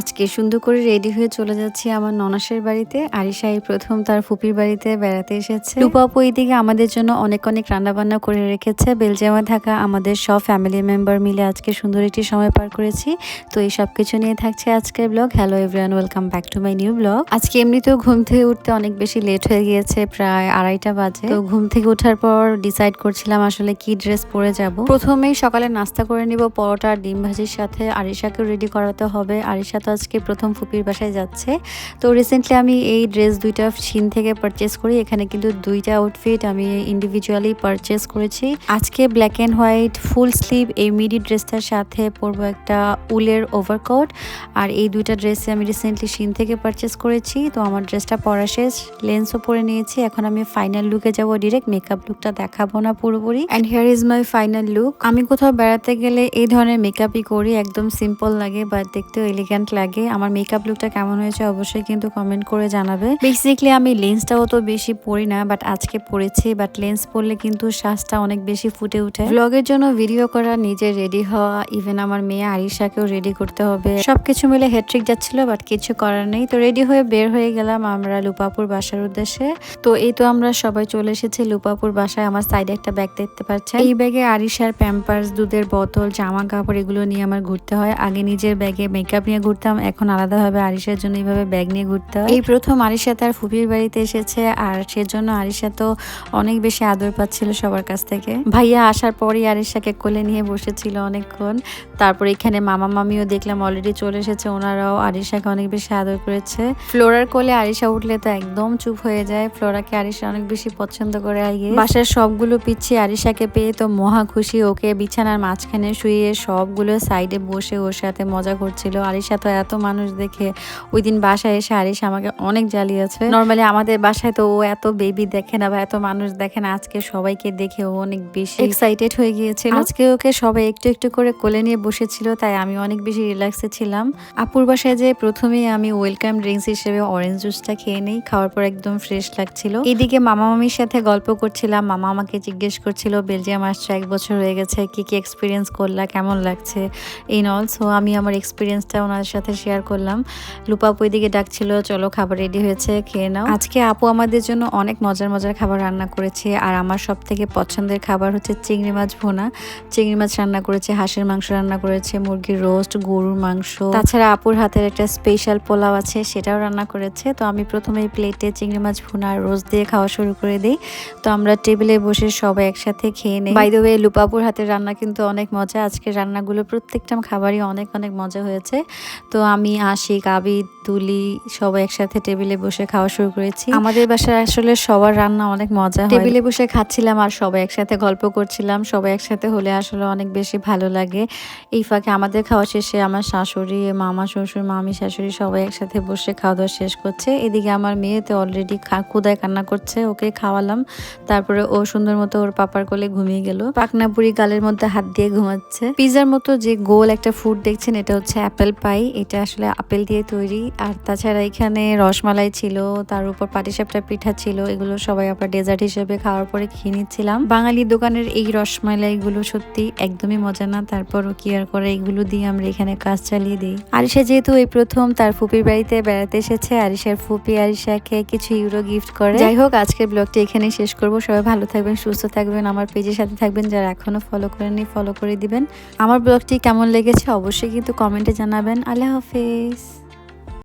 আজকে সুন্দর করে রেডি হয়ে চলে যাচ্ছি আমার ননাসের বাড়িতে। আরিশা এই প্রথম তার ফুপির বাড়িতে বেড়াতে এসেছে। রূপাপু এইদিকে আমাদের জন্য অনেক অনেক রান্নাবান্না করে রেখেছে। বেলজিয়ামে থাকা আমাদের সব ফ্যামিলি মেম্বার মিলে আজকে সুন্দর একটি সময় পার করেছি। তো এই সব কিছু নিয়ে থাকছে আজকের blog hello everyone welcome back to my new blog আজকে এমনিতেও ঘুম থেকে উঠতে অনেক বেশি লেট হয়ে গিয়েছে, প্রায় আড়াইটা বাজে। তো ঘুম থেকে ওঠার পর ডিসাইড করছিলাম আসলে কি ড্রেস পরে যাব। প্রথমেই সকালে নাস্তা করে নিব, পরোটা আর ডিম ভাজির সাথে। আরিশাকেও রেডি করাতে হবে। আরিশা তো আজকে প্রথম ফুপির বাসায় যাচ্ছে। তো রিসেন্টলি আমি এই ড্রেস দুইটা চীন থেকে পারচেস করি। এখানে কিন্তু দুইটা আউটফিট আমি ইন্ডিভিজুয়ালি পারচেস করেছি। আজকে black and white full sleeve এই মিডি ড্রেসটার সাথে পরবো একটা উলের ওভারকোট আর এই দুইটা ড্রেসে আমি রিসেন্টলি চীন থেকে পারচেস করেছি। তো আমার ড্রেসটা পরা শেষ লেন্সও পরে নিয়েছি। এখন আমি ফাইনাল লুকে যাব ডিরেক্ট মেকআপ লুকটা দেখাবো না পুরোপুরি। And here is my final look আমি কোথাও বেড়াতে গেলে এই ধরনের মেকআপই করি, একদম সিম্পল লাগে বাট দেখতেও এলিগ্যান্ট লাগে। আমার মেকআপ লুকটা কেমন হয়েছে অবশ্যই কিন্তু কমেন্ট করে জানাবে। বেসিক্যালি আমি লেন্সটাও তো বেশি পরি না বাট আজকে পরেছি বাট লেন্স পরলে কিন্তু শ্বাসটা অনেক বেশি ফুটে উঠে ব্লগের জন্য ভিডিও করা, নিজে রেডি হওয়া ইভেন আমার মেয়ে আরিশাকেও রেডি করতে হবে। সবকিছু মিলে হেট্রিক যাচ্ছিল বাট কিছু করার নেই। তো রেডি হয়ে বের হয়ে গেলাম আমরা লুপাপুর বাসার উদ্দেশ্যে। তো এই তো আমরা সবাই চলে এসেছি লুপাপুর বাসায়, আমার সাইডে একটা ব্যাগ দেখতে পাচ্ছেন। এই ব্যাগে আরিশার প্যাম্পার্স দুধের বোতল জামা কাপড়, এগুলো নিয়ে আমার ঘুরতে হয়। আগে নিজের ব্যাগে মেকআপ নিয়ে ঘুরতাম এখন আলাদাভাবে আরিশার জন্য এইভাবে ব্যাগ নিয়ে ঘুরতে হয়। এই প্রথম আরিশা তার ফুপির বাড়িতে এসেছে আর সেজন্য আরিশা তো অনেক বেশি আদর পাচ্ছিল সবার কাছ থেকে। ভাইয়া আসার পরই আরিশাকে কোলে নিয়ে বসেছিল অনেকক্ষণ। তারপর এখানে মামা মামিও দেখলাম অলরেডি চলে এসেছে, ওনারাও আরিশাকে অনেক বেশি আদর করেছে। ফ্লোরার কোলে আরিশা উঠলে তো একদম চুপ হয়ে যায়। ফ্লোরাকে আরিশা অনেক বেশি পছন্দ করে আইয়ে বাসার সবগুলো পিচ্ছি আরিশাকে পেয়ে তো মহা খুশি, ওকে বিছানার মাঝখানে শুয়ে সবগুলো সাইডে বসে ওর সাথে মজা করছিল। আরিশা তো এত মানুষ দেখে ওই দিন বাসায় এসে আরিশা আমাকে অনেক জ্বালিয়েছে। নর্মালি আমাদের বাসায় তো ও এত বেবি দেখে না বা এত মানুষ দেখে না আজকে সবাইকে দেখে ও অনেক বেশি এক্সাইটেড হয়ে গিয়েছিল। আজকে ওকে সবাই একটু একটু করে কোলে নিয়ে বসেছিল তাই আমি অনেক বেশি রিল্যাক্সে ছিলাম। আপুর বাসায় যে প্রথমেই আমি ওয়েলকাম ড্রিঙ্কস হিসেবে অরেঞ্জ জুসটা খেয়ে নিই খাওয়ার পর একদম ফ্রেশ লাগছিল। এদিকে মামা মামির সাথে গল্প করছিলাম মামা আমাকে জিজ্ঞেস করছিল বেলজিয়াম আসছে এক বছর হয়ে গেছে কি কি এক্সপিরিয়েন্স করলা কেমন লাগছে? এই নল সো আমি আমার এক্সপিরিয়েন্সটা ওনার সাথে শেয়ার করলাম। লুপাপু এদিকে ডাকছিল, চলো খাবার রেডি হয়েছে, খেয়ে নাও। আজকে আপু আমাদের জন্য অনেক মজার মজার খাবার রান্না করেছে, আর আমার সব থেকে পছন্দের খাবার হচ্ছে চিংড়ি মাছ ভোনা। চিংড়ি মাছ রান্না করেছে, হাঁসের মাংস রান্না করেছে, মুরগির রোস্ট গরুর মাংস। তাছাড়া আপুর হাতের একটা স্পেশাল পোলাও আছে, সেটাও রান্না করেছে। তো আমি প্রথমে প্লেটে চিংড়ি মাছ ভুনা রোস্ট দিয়ে খাওয়া শুরু করে দিই। তো আমরা টেবিলে বসে সবাই একসাথে খেয়ে নিই। বাই দ্য ওয়ে লুপাপুর হাতের রান্না কিন্তু অনেক মজা। আজকে রান্নাগুলো প্রত্যেকটা খাবারই অনেক অনেক মজা হয়েছে। তো আমি আশিক আবিদ তুলি সবাই একসাথে টেবিলে বসে খাওয়া শুরু করেছি। আমাদের বাসায় আসলে সবার রান্না অনেক মজা টেবিলে বসে খাচ্ছিলাম আর সবাই একসাথে গল্প করছিলাম। সবাই একসাথে হলে আসলে অনেক বেশি ভালো লাগে। এই ফাঁকে আমাদের খাওয়া শেষে আমার শাশুড়ি মামা শ্বশুর মামি শাশুড়ি সবাই একসাথে বসে খাওয়া দাওয়া শেষ করছে। এদিকে আমার মেয়ে তো অলরেডি ক্ষুদায় কান্না করছে ওকে খাওয়ালাম। তারপরে ও সুন্দর মতো ওর পাপার কোলে ঘুমিয়ে গেল। পাকনাপুরি গালের মধ্যে হাত দিয়ে ঘুমাচ্ছে। পিজার মতো যে গোল একটা ফুড দেখছেন এটা হচ্ছে অ্যাপেল পাই এটা আসলে আপেল দিয়ে তৈরি। আর তাছাড়া এখানে রসমালাই ছিল, তার উপর পাটিসাপটা পিঠা ছিল, এগুলো সবাই আমরা ডেজার্ট হিসেবে খাওয়ার পরে খেয়ে নিচ্ছিলাম। বাঙালি দোকানের এই রসমালাইগুলো সত্যি একদমই মজা না, তারপরও কি আর করে, এগুলো দিয়ে আমরা এখানে কাজ চালিয়ে দিই। আরিশা যেহেতু এই প্রথম, তার ফুপির বাড়িতে বেড়াতে এসেছে। আরিশার ফুপি আরিশাকে কিছু ইউরো গিফট করে। যাই হোক, আজকের ব্লগটি এখানেই শেষ করব। সবাই ভালো থাকবেন, সুস্থ থাকবেন, আমার পেজের সাথে থাকবেন, যারা এখনও ফলো করেননি ফলো করে দিবেন। আমার ব্লগটি কেমন লেগেছে অবশ্যই কিন্তু কমেন্টে জানাবেন। আল্লাহ হাফেজ।